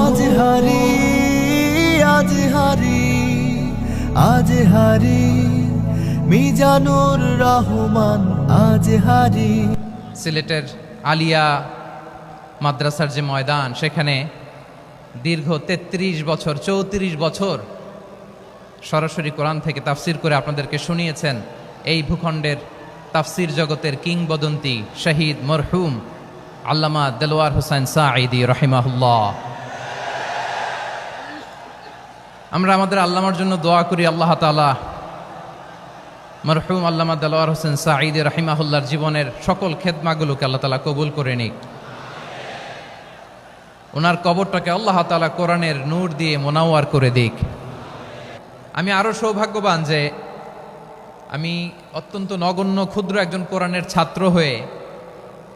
আজ হারি আজ হারি আজ হারি, মিজানুর রহমান আজ হারি। সিলেটের আলিয়া মাদ্রাসার যে ময়দান, সেখানে দীর্ঘ ৩৩ বছর, চৌত্রিশ বছর সরাসরি কোরআন থেকে তাফসির করে আপনাদেরকে শুনিয়েছেন। এই ভূখণ্ডের তাফসির জগতের কিংবদন্তি শহীদ মরহুম আল্লামা দেলোয়ার হোসেন সাঈদি রহিমাহুল্লাহ। আমরা আমাদের আল্লামার জন্য দোয়া করি, আল্লাহ তালা মরহুম আল্লামা দেলোয়ার হোসেন সাঈদ রাহিমাহুল্লার জীবনের সকল খেদমাগুলোকে আল্লাহ তালা কবুল করে নিক। ওনার কবরটাকে আল্লাহ তালা কোরআনের নূর দিয়ে মোনাওয়ার করে দিক। আমি আরও সৌভাগ্যবান যে আমি অত্যন্ত নগণ্য, ক্ষুদ্র একজন কোরআনের ছাত্র হয়ে